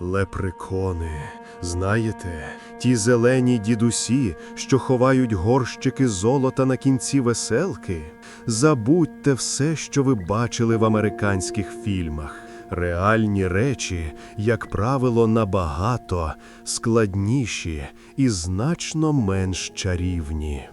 Лепрекони, знаєте, ті зелені дідусі, що ховають горщики золота на кінці веселки. Забудьте все, що ви бачили в американських фільмах. Реальні речі, як правило, набагато складніші і значно менш чарівні.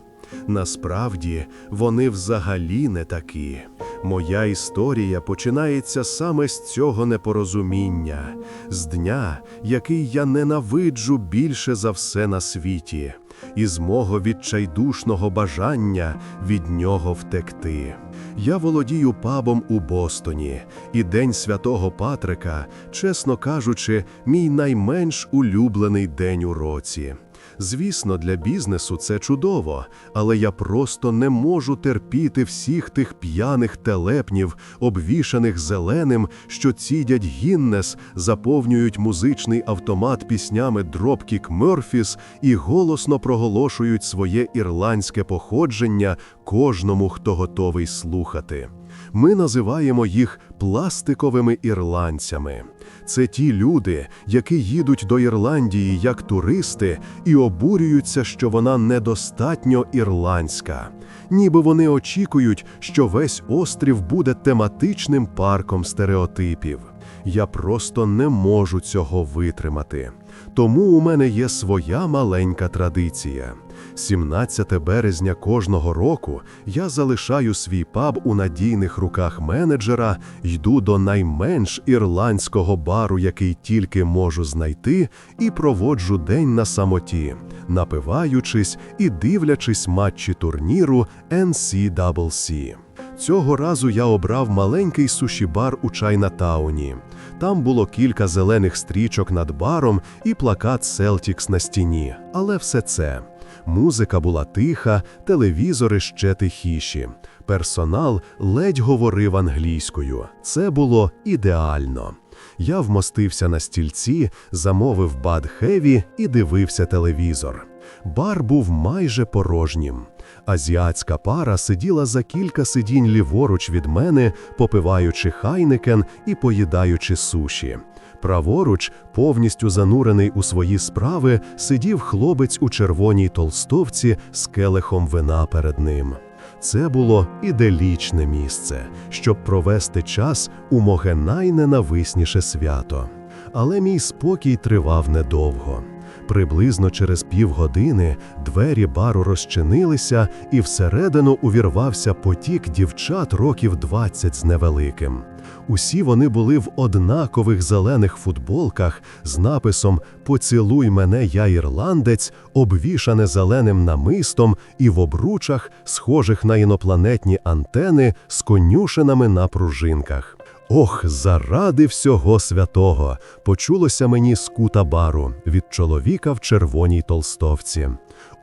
Насправді вони взагалі не такі. Моя історія починається саме з цього непорозуміння, з дня, який я ненавиджу більше за все на світі, і з мого відчайдушного бажання від нього втекти. Я володію пабом у Бостоні, і День Святого Патрика, чесно кажучи, мій найменш улюблений день у році. Звісно, для бізнесу це чудово, але я просто не можу терпіти всіх тих п'яних телепнів, обвішаних зеленим, що цідять Гіннес, заповнюють музичний автомат піснями Dropkick Murphys і голосно проголошують своє ірландське походження кожному, хто готовий слухати. Ми називаємо їх пластиковими ірландцями. Це ті люди, які їдуть до Ірландії як туристи і обурюються, що вона недостатньо ірландська. Ніби вони очікують, що весь острів буде тематичним парком стереотипів. Я просто не можу цього витримати. Тому у мене є своя маленька традиція. 17 березня кожного року я залишаю свій паб у надійних руках менеджера, йду до найменш ірландського бару, який тільки можу знайти, і проводжу день на самоті, напиваючись і дивлячись матчі турніру NCAA. Цього разу я обрав маленький суші-бар у Чайнатауні. Там було кілька зелених стрічок над баром і плакат Селтікс на стіні. Але все це. Музика була тиха, телевізори ще тихіші. Персонал ледь говорив англійською. Це було ідеально. Я вмостився на стільці, замовив бад хеві і дивився телевізор. Бар був майже порожнім. Азіатська пара сиділа за кілька сидінь ліворуч від мене, попиваючи хайникен і поїдаючи суші. Праворуч, повністю занурений у свої справи, сидів хлопець у червоній толстовці з келихом вина перед ним. Це було іделічне місце, щоб провести час у моге найненависніше свято. Але мій спокій тривав недовго. Приблизно через півгодини двері бару розчинилися, і всередину увірвався потік дівчат років 20 з невеликим. Усі вони були в однакових зелених футболках з написом Поцілуй мене, я ірландець, обвішане зеленим намистом і в обручах, схожих на інопланетні антени з конюшинами на пружинках. Ох, заради всього святого! почулося мені з кута бару від чоловіка в червоній толстовці.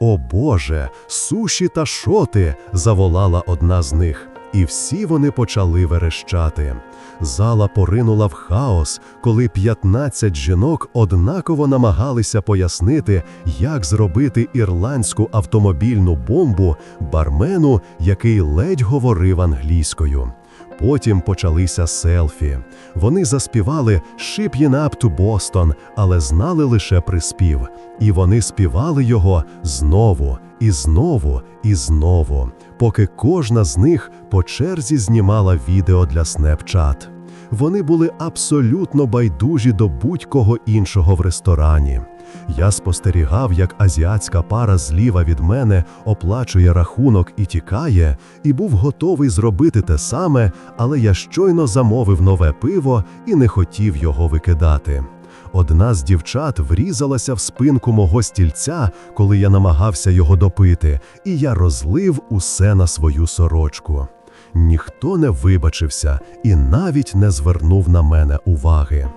О Боже, суші та шоти! заволала одна з них. І всі вони почали верещати. Зала поринула в хаос, коли 15 жінок однаково намагалися пояснити, як зробити ірландську автомобільну бомбу бармену, який ледь говорив англійською. Потім почалися селфі. Вони заспівали «Ship up to Boston», але знали лише приспів. І вони співали його знову, і знову, і знову, поки кожна з них по черзі знімала відео для Snapchat. Вони були абсолютно байдужі до будь-кого іншого в ресторані. Я спостерігав, як азіатська пара зліва від мене оплачує рахунок і тікає, і був готовий зробити те саме, але я щойно замовив нове пиво і не хотів його викидати. Одна з дівчат врізалася в спинку мого стільця, коли я намагався його допити, і я розлив усе на свою сорочку. Ніхто не вибачився і навіть не звернув на мене уваги.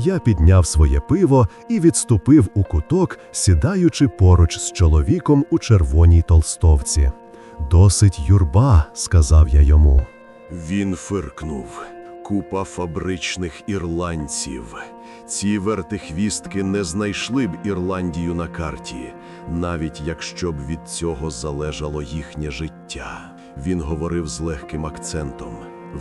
Я підняв своє пиво і відступив у куток, сідаючи поруч з чоловіком у червоній толстовці. Досить юрба, сказав я йому. Він фиркнув. Купа фабричних ірландців. Ці вертихвістки не знайшли б Ірландію на карті, навіть якщо б від цього залежало їхнє життя. Він говорив з легким акцентом.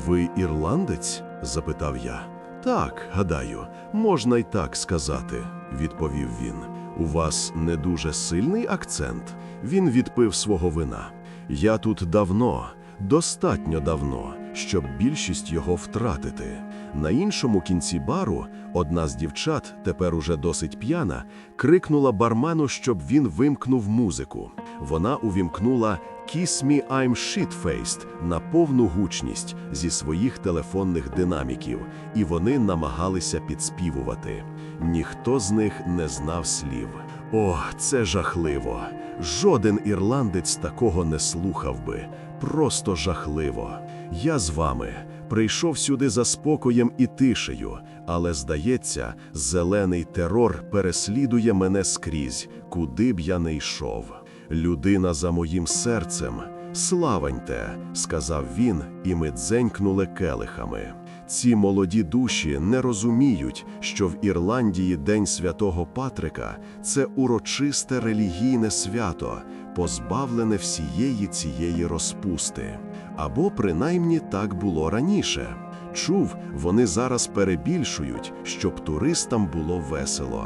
Ви ірландець? запитав я. Так, гадаю, можна й так сказати, відповів він. У вас не дуже сильний акцент. Він відпив свого вина. Я тут давно, достатньо давно, щоб більшість його втратити. На іншому кінці бару одна з дівчат, тепер уже досить п'яна, крикнула бармену, щоб він вимкнув музику. Вона увімкнула «Kiss me, I'm shit-faced» на повну гучність зі своїх телефонних динаміків, і вони намагалися підспівувати. Ніхто з них не знав слів. О, це жахливо. Жоден ірландець такого не слухав би. Просто жахливо. Я з вами прийшов сюди за спокоєм і тишею, але, здається, зелений терор переслідує мене скрізь, куди б я не йшов. Людина за моїм серцем. Славеньте, сказав він, і ми дзенькнули келихами. Ці молоді душі не розуміють, що в Ірландії День святого Патрика це урочисте релігійне свято, позбавлене всієї цієї розпусти. Або принаймні так було раніше. Чув, вони зараз перебільшують, щоб туристам було весело.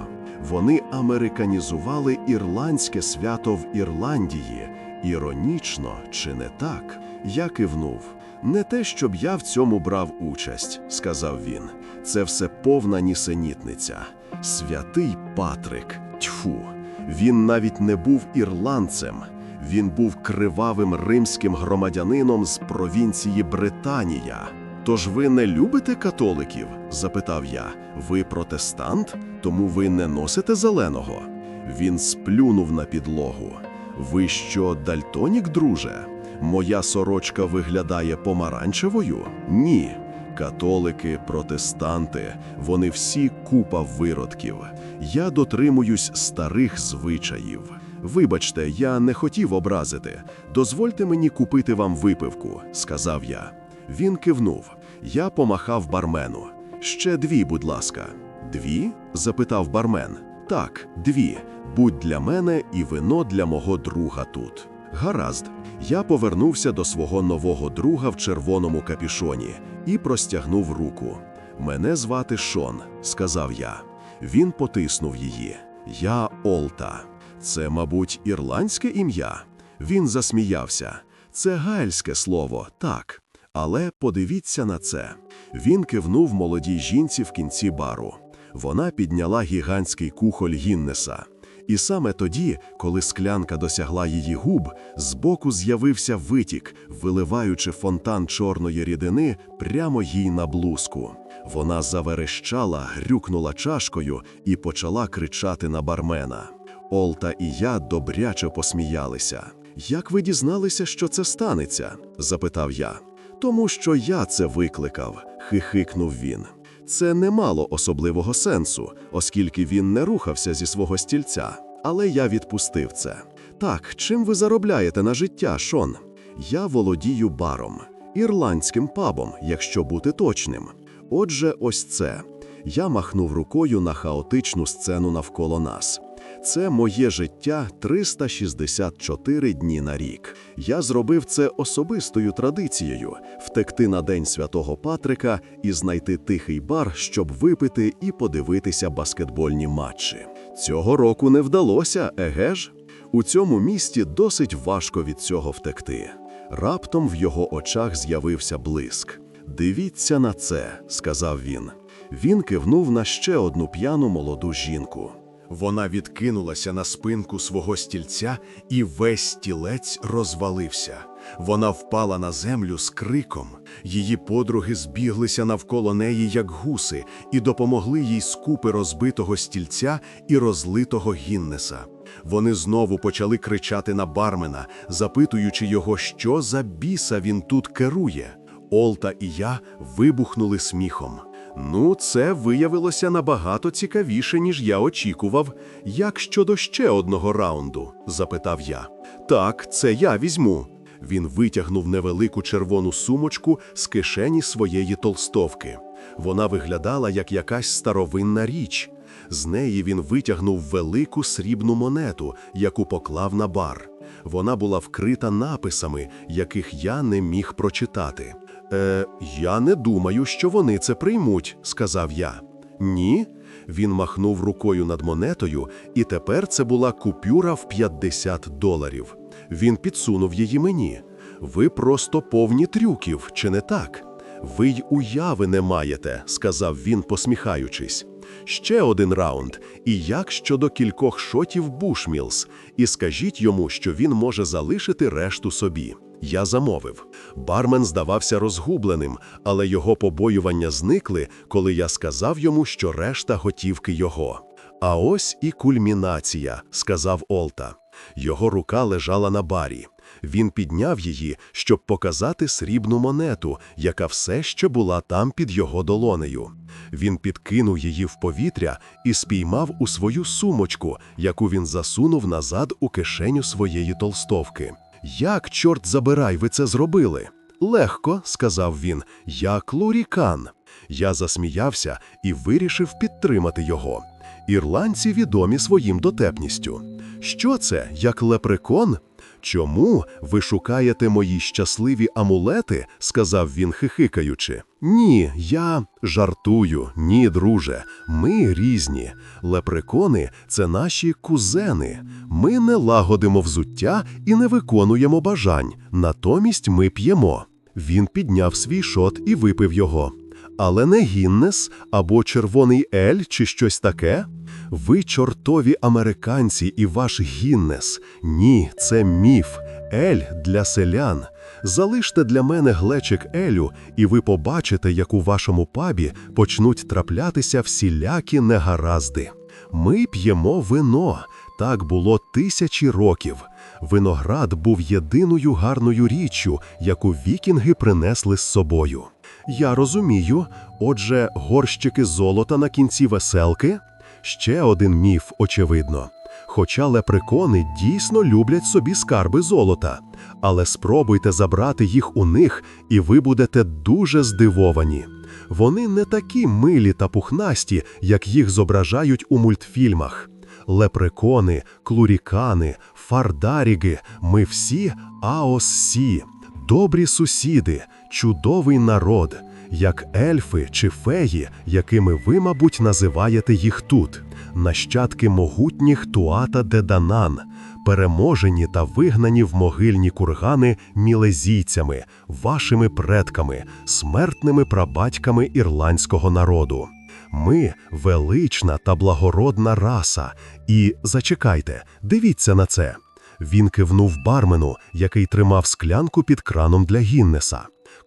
Вони американізували ірландське свято в Ірландії. Іронічно, чи не так? Я кивнув. Не те, щоб я в цьому брав участь, сказав він. Це все повна нісенітниця. Святий Патрик. Тьфу. Він навіть не був ірландцем. Він був кривавим римським громадянином з провінції Британія. Тож ви не любите католиків? запитав я. Ви протестант, тому ви не носите зеленого. Він сплюнув на підлогу. Ви що, дальтонік, друже? Моя сорочка виглядає помаранчевою? Ні. Католики, протестанти, вони всі купа виродків. Я дотримуюсь старих звичаїв. Вибачте, я не хотів образити. Дозвольте мені купити вам випивку, сказав я. Він кивнув. Я помахав бармену. Ще дві, будь ласка. Дві? запитав бармен. Так, дві. Будь для мене і вино для мого друга тут. Гаразд. Я повернувся до свого нового друга в червоному капішоні і простягнув руку. Мене звати Шон, сказав я. Він потиснув її. Я Олта. Це, мабуть, ірландське ім'я. Він засміявся. Це гальське слово, так. Але подивіться на це. Він кивнув молодій жінці в кінці бару. Вона підняла гігантський кухоль Гіннеса. І саме тоді, коли склянка досягла її губ, збоку з'явився витік, виливаючи фонтан чорної рідини прямо їй на блузку. Вона заверещала, грюкнула чашкою і почала кричати на бармена. Олта і я добряче посміялися. Як ви дізналися, що це станеться? запитав я. Тому що я це викликав, хихикнув він. Це не мало особливого сенсу, оскільки він не рухався зі свого стільця. Але я відпустив це. Так, чим ви заробляєте на життя, Шон? Я володію баром, ірландським пабом, якщо бути точним. Отже, ось це. Я махнув рукою на хаотичну сцену навколо нас. Це моє життя 364 дні на рік. Я зробив це особистою традицією втекти на День Святого Патрика і знайти тихий бар, щоб випити і подивитися баскетбольні матчі. Цього року не вдалося, еге ж? У цьому місті досить важко від цього втекти. Раптом в його очах з'явився блиск. Дивіться на це, сказав він. Він кивнув на ще одну п'яну молоду жінку. Вона відкинулася на спинку свого стільця, і весь стілець розвалився. Вона впала на землю з криком. Її подруги збіглися навколо неї, як гуси, і допомогли їй з розбитого стільця і розлитого гіннеса. Вони знову почали кричати на бармена, запитуючи його, що за біса він тут керує. Олта і я вибухнули сміхом. Ну, це виявилося набагато цікавіше, ніж я очікував. Як щодо ще одного раунду? запитав я. Так, це я візьму. Він витягнув невелику червону сумочку з кишені своєї толстовки. Вона виглядала як якась старовинна річ. З неї він витягнув велику срібну монету, яку поклав на бар. Вона була вкрита написами, яких я не міг прочитати. Е, я не думаю, що вони це приймуть, сказав я. Ні. Він махнув рукою над монетою, і тепер це була купюра в 50 доларів. Він підсунув її мені. Ви просто повні трюків, чи не так? Ви й уяви не маєте, сказав він, посміхаючись. Ще один раунд. І як щодо кількох шотів Бушмілс, і скажіть йому, що він може залишити решту собі. Я замовив. Бармен здавався розгубленим, але його побоювання зникли, коли я сказав йому, що решта готівки його. А ось і кульмінація, сказав Олта. Його рука лежала на барі. Він підняв її, щоб показати срібну монету, яка все ще була там під його долонею. Він підкинув її в повітря і спіймав у свою сумочку, яку він засунув назад у кишеню своєї толстовки. Як, чорт забирай, ви це зробили? Легко, сказав він, я клурікан. Я засміявся і вирішив підтримати його. Ірландці відомі своїм дотепністю. Що це, як лепрекон? Чому ви шукаєте мої щасливі амулети? сказав він, хихикаючи. Ні, я жартую, ні, друже. Ми різні. Лепрекони це наші кузени. Ми не лагодимо взуття і не виконуємо бажань. Натомість ми п'ємо. Він підняв свій шот і випив його. Але не Гіннес або червоний Ель чи щось таке. Ви чортові американці і ваш Гіннес. Ні, це міф. Ель для селян. Залиште для мене глечик Елю, і ви побачите, як у вашому пабі почнуть траплятися всілякі негаразди. Ми п'ємо вино. Так було тисячі років. Виноград був єдиною гарною річчю, яку вікінги принесли з собою. Я розумію, отже, горщики золота на кінці веселки? Ще один міф, очевидно. Хоча лепрекони дійсно люблять собі скарби золота, але спробуйте забрати їх у них, і ви будете дуже здивовані. Вони не такі милі та пухнасті, як їх зображають у мультфільмах. Лепрекони, клурікани, фардаріги, ми всі аоссі, добрі сусіди, чудовий народ, як ельфи чи феї, якими ви, мабуть, називаєте їх тут, нащадки могутніх Туата Деданан, переможені та вигнані в могильні кургани мілезійцями, вашими предками, смертними прабатьками ірландського народу. Ми велична та благородна раса. І зачекайте, дивіться на це. Він кивнув бармену, який тримав склянку під краном для Гіннеса.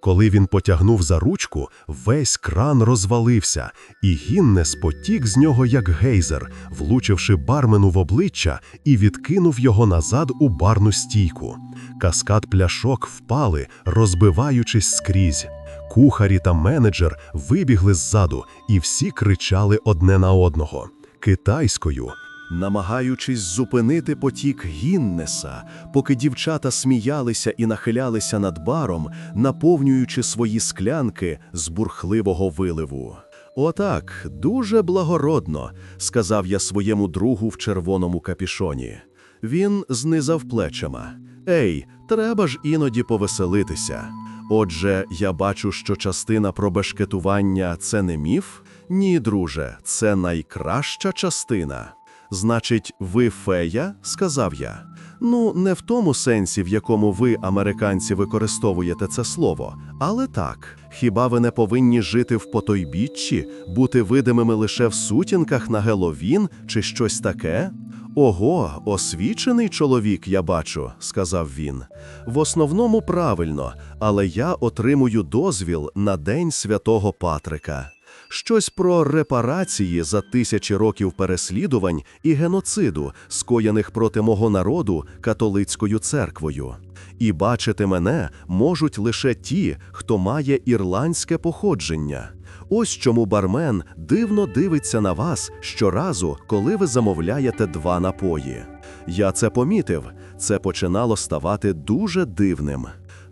Коли він потягнув за ручку, весь кран розвалився, і Гіннес потік з нього як гейзер, влучивши бармену в обличчя і відкинув його назад у барну стійку. Каскад пляшок впали, розбиваючись скрізь. Кухарі та менеджер вибігли ззаду, і всі кричали одне на одного китайською. Намагаючись зупинити потік Гіннеса, поки дівчата сміялися і нахилялися над баром, наповнюючи свої склянки з бурхливого виливу. Отак, дуже благородно, сказав я своєму другу в червоному капішоні. Він знизав плечима. Ей, треба ж іноді повеселитися. Отже, я бачу, що частина про бешкетування це не міф? Ні, друже, це найкраща частина. Значить, ви фея? сказав я. Ну, не в тому сенсі, в якому ви, американці, використовуєте це слово, але так. Хіба ви не повинні жити в потойбіччі, бути видимими лише в сутінках на Геловін чи щось таке? Ого, освічений чоловік, я бачу, сказав він. В основному правильно, але я отримую дозвіл на День Святого Патрика. Щось про репарації за тисячі років переслідувань і геноциду, скоєних проти мого народу католицькою церквою. І бачити мене можуть лише ті, хто має ірландське походження. Ось чому бармен дивно дивиться на вас щоразу, коли ви замовляєте два напої. Я це помітив, це починало ставати дуже дивним.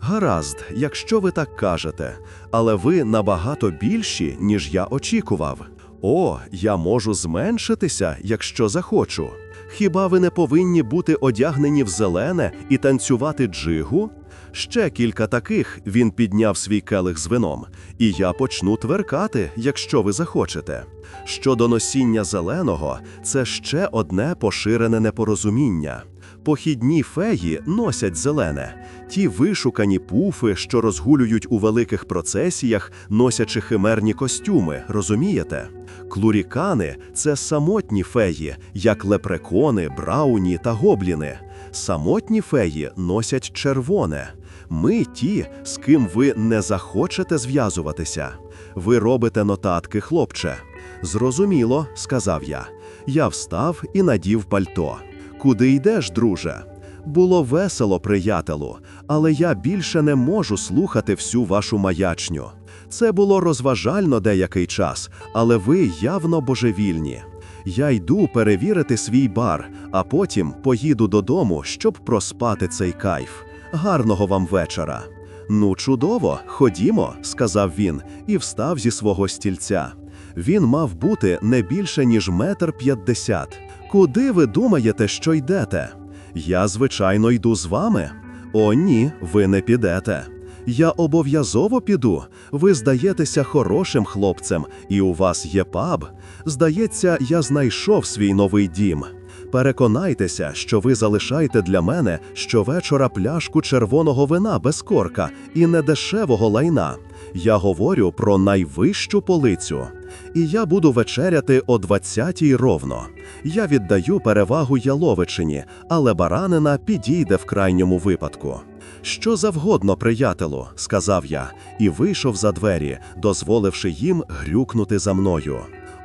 Гаразд, якщо ви так кажете, але ви набагато більші, ніж я очікував. О, я можу зменшитися, якщо захочу. Хіба ви не повинні бути одягнені в зелене і танцювати джигу? Ще кілька таких він підняв свій келих з вином, і я почну тверкати, якщо ви захочете. Щодо носіння зеленого, це ще одне поширене непорозуміння. Похідні феї носять зелене, ті вишукані пуфи, що розгулюють у великих процесіях, носячи химерні костюми, розумієте? Клурікани це самотні феї, як лепрекони, брауні та гобліни. Самотні феї носять червоне. Ми ті, з ким ви не захочете зв'язуватися. Ви робите нотатки, хлопче. Зрозуміло, сказав я. Я встав і надів пальто. Куди йдеш, друже? Було весело, приятелю, але я більше не можу слухати всю вашу маячню. Це було розважально деякий час, але ви явно божевільні. Я йду перевірити свій бар, а потім поїду додому, щоб проспати цей кайф. Гарного вам вечора. Ну, чудово, ходімо, сказав він і встав зі свого стільця. Він мав бути не більше, ніж метр п'ятдесят. Куди ви думаєте, що йдете? Я, звичайно, йду з вами. О, ні, ви не підете. Я обов'язково піду. Ви здаєтеся хорошим хлопцем, і у вас є паб. Здається, я знайшов свій новий дім. Переконайтеся, що ви залишаєте для мене щовечора пляшку червоного вина без корка і недешевого лайна. Я говорю про найвищу полицю. І я буду вечеряти о 20-й ровно. Я віддаю перевагу яловичині, але баранина підійде в крайньому випадку. Що завгодно, приятелю, сказав я, і вийшов за двері, дозволивши їм грюкнути за мною.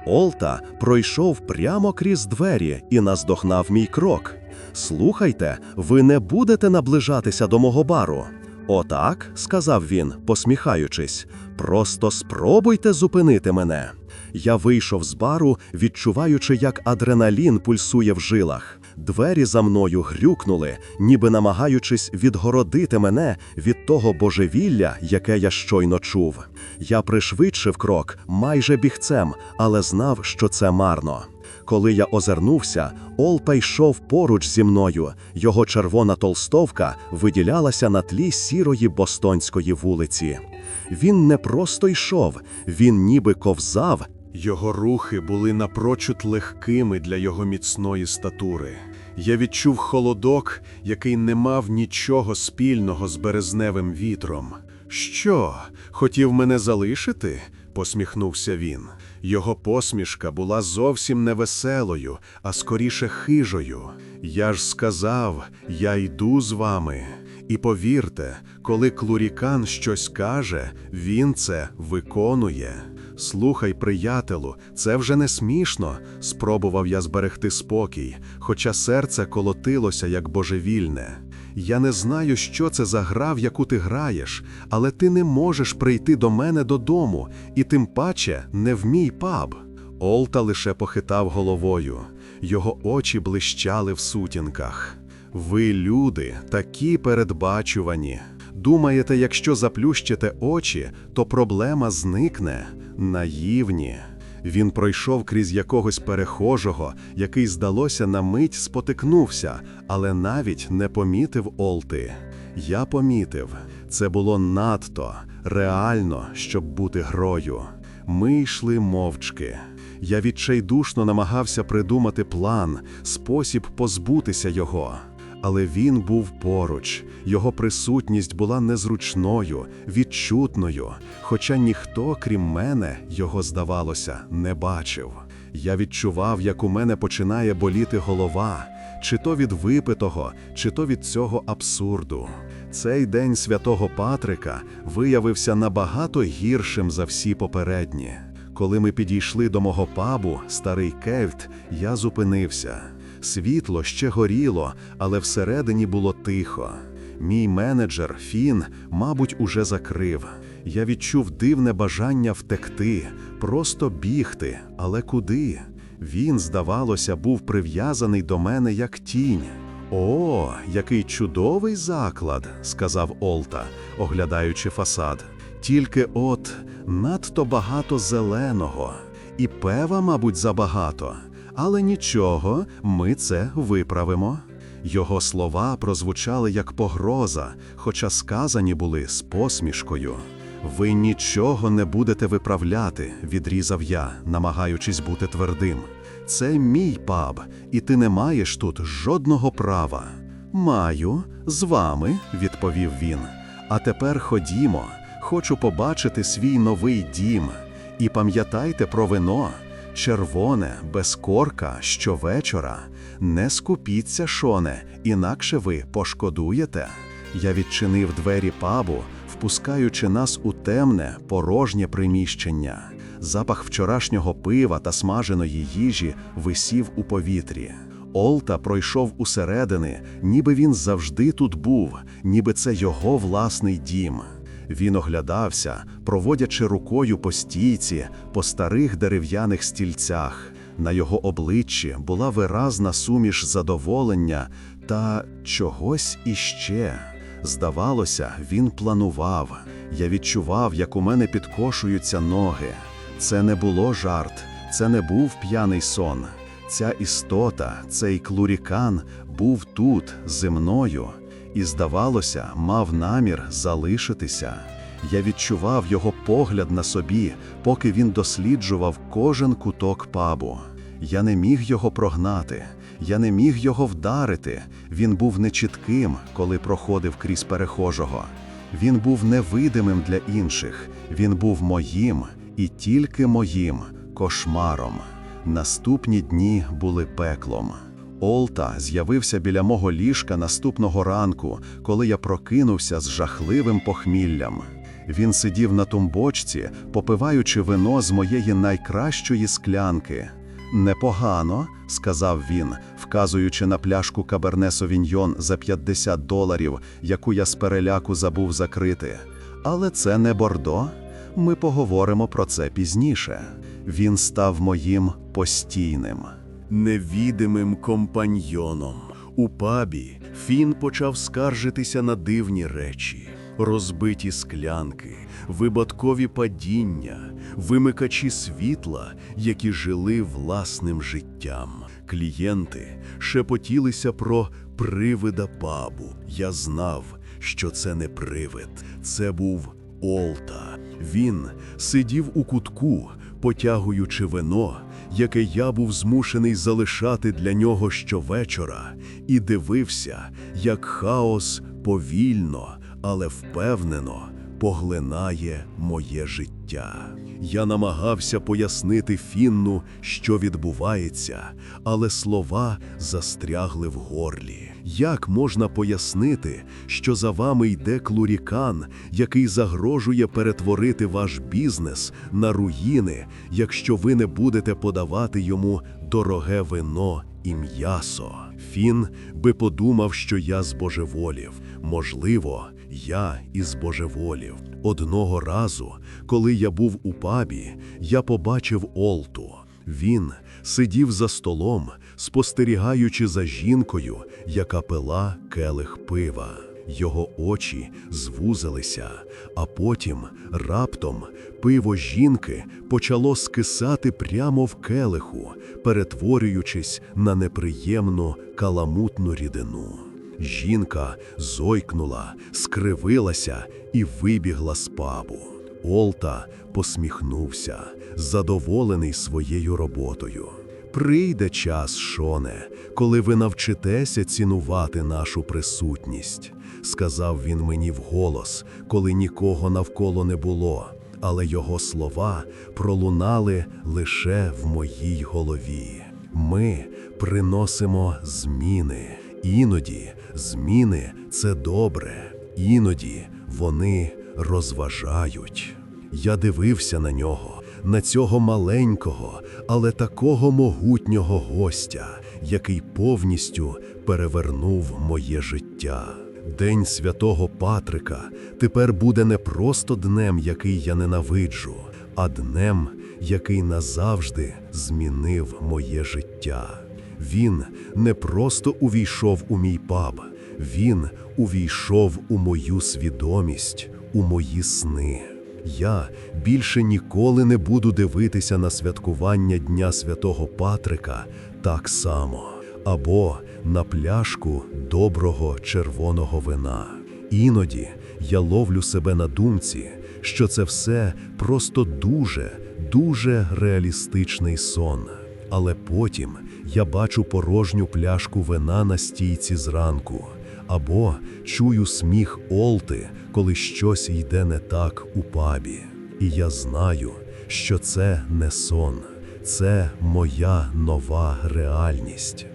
Олта пройшов прямо крізь двері і наздогнав мій крок. Слухайте, ви не будете наближатися до мого бару. Отак, сказав він, посміхаючись, просто спробуйте зупинити мене. Я вийшов з бару, відчуваючи, як адреналін пульсує в жилах. Двері за мною грюкнули, ніби намагаючись відгородити мене від того божевілля, яке я щойно чув. Я пришвидшив крок майже бігцем, але знав, що це марно. Коли я озирнувся, Олпа йшов поруч зі мною. Його червона толстовка виділялася на тлі сірої бостонської вулиці. Він не просто йшов, він ніби ковзав. Його рухи були напрочуд легкими для його міцної статури. Я відчув холодок, який не мав нічого спільного з березневим вітром. Що, хотів мене залишити? посміхнувся він. Його посмішка була зовсім не веселою, а скоріше хижою. Я ж сказав, я йду з вами. І повірте, коли клурікан щось каже, він це виконує. Слухай, приятелю, це вже не смішно, спробував я зберегти спокій, хоча серце колотилося як божевільне. Я не знаю, що це за гра, в яку ти граєш, але ти не можеш прийти до мене додому, і тим паче не в мій паб. Олта лише похитав головою. Його очі блищали в сутінках. Ви, люди, такі передбачувані. Думаєте, якщо заплющите очі, то проблема зникне. Наївні. Він пройшов крізь якогось перехожого, який, здалося, на мить спотикнувся, але навіть не помітив Олти. Я помітив, це було надто реально, щоб бути грою. Ми йшли мовчки. Я відчайдушно намагався придумати план, спосіб позбутися його. Але він був поруч, його присутність була незручною, відчутною, хоча ніхто, крім мене, його, здавалося, не бачив. Я відчував, як у мене починає боліти голова, чи то від випитого, чи то від цього абсурду. Цей день святого Патрика виявився набагато гіршим за всі попередні. Коли ми підійшли до мого пабу, старий Кельт, я зупинився. Світло ще горіло, але всередині було тихо. Мій менеджер Фін, мабуть, уже закрив. Я відчув дивне бажання втекти, просто бігти, але куди? Він, здавалося, був прив'язаний до мене як тінь. О, який чудовий заклад, сказав Олта, оглядаючи фасад. Тільки от надто багато зеленого, і пева, мабуть, забагато. Але нічого, ми це виправимо. Його слова прозвучали як погроза, хоча сказані були з посмішкою. Ви нічого не будете виправляти, відрізав я, намагаючись бути твердим. Це мій паб, і ти не маєш тут жодного права. Маю, з вами, відповів він. А тепер ходімо, хочу побачити свій новий дім. І пам'ятайте про вино червоне, без корка, щовечора. Не скупіться, шоне, інакше ви пошкодуєте. Я відчинив двері пабу, впускаючи нас у темне, порожнє приміщення. Запах вчорашнього пива та смаженої їжі висів у повітрі. Олта пройшов усередини, ніби він завжди тут був, ніби це його власний дім. Він оглядався, проводячи рукою по стійці, по старих дерев'яних стільцях. На його обличчі була виразна суміш задоволення та чогось іще. Здавалося, він планував. Я відчував, як у мене підкошуються ноги. Це не було жарт, це не був п'яний сон. Ця істота, цей клурікан був тут, зі мною, і, здавалося, мав намір залишитися. Я відчував його погляд на собі, поки він досліджував кожен куток пабу. Я не міг його прогнати, я не міг його вдарити. Він був нечітким, коли проходив крізь перехожого. Він був невидимим для інших, він був моїм і тільки моїм кошмаром. Наступні дні були пеклом. Олта з'явився біля мого ліжка наступного ранку, коли я прокинувся з жахливим похміллям. Він сидів на тумбочці, попиваючи вино з моєї найкращої склянки. Непогано, сказав він, вказуючи на пляшку Каберне Совіньйон за 50 доларів, яку я з переляку забув закрити. Але це не бордо. Ми поговоримо про це пізніше. Він став моїм постійним. Невідимим компаньйоном. У пабі Фін почав скаржитися на дивні речі, розбиті склянки, випадкові падіння, вимикачі світла, які жили власним життям. Клієнти шепотілися про привида пабу. Я знав, що це не привид, це був Олта. Він сидів у кутку, потягуючи вино, яке я був змушений залишати для нього щовечора, і дивився, як хаос повільно, але впевнено поглинає моє життя. Я намагався пояснити Фінну, що відбувається, але слова застрягли в горлі. Як можна пояснити, що за вами йде клурікан, який загрожує перетворити ваш бізнес на руїни, якщо ви не будете подавати йому дороге вино і м'ясо? Фін би подумав, що я збожеволів. Можливо, я і збожеволів. Одного разу, коли я був у пабі, я побачив Олту. Він сидів за столом, спостерігаючи за жінкою, яка пила келих пива. Його очі звузилися, а потім раптом пиво жінки почало скисати прямо в келиху, перетворюючись на неприємну каламутну рідину. Жінка зойкнула, скривилася і вибігла з пабу. Олта посміхнувся, задоволений своєю роботою. Прийде час, Шоне, коли ви навчитеся цінувати нашу присутність, сказав він мені вголос, коли нікого навколо не було, але його слова пролунали лише в моїй голові. Ми приносимо зміни. Іноді зміни це добре, іноді вони розважають. Я дивився на нього, на цього маленького, але такого могутнього гостя, який повністю перевернув моє життя. День святого Патрика тепер буде не просто днем, який я ненавиджу, а днем, який назавжди змінив моє життя. Він не просто увійшов у мій паб, він увійшов у мою свідомість, у мої сни. Я більше ніколи не буду дивитися на святкування Дня Святого Патрика так само. або на пляшку доброго червоного вина. Іноді я ловлю себе на думці, що це все просто дуже, дуже реалістичний сон. Але потім я бачу порожню пляшку вина на стійці зранку, або чую сміх Олти, коли щось йде не так у пабі. І я знаю, що це не сон, це моя нова реальність.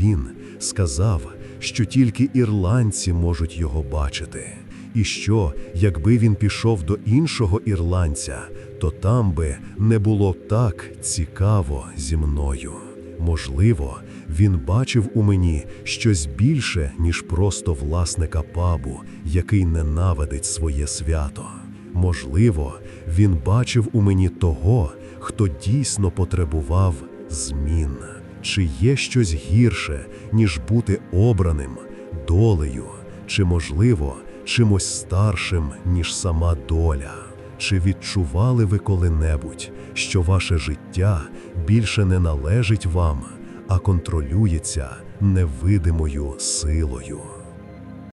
Він сказав, що тільки ірландці можуть його бачити, і що, якби він пішов до іншого ірландця, то там би не було так цікаво зі мною. Можливо, він бачив у мені щось більше, ніж просто власника пабу, який ненавидить своє свято. Можливо, він бачив у мені того, хто дійсно потребував змін. Чи є щось гірше, ніж бути обраним, долею, чи, можливо, чимось старшим, ніж сама доля? Чи відчували ви коли-небудь, що ваше життя більше не належить вам, а контролюється невидимою силою?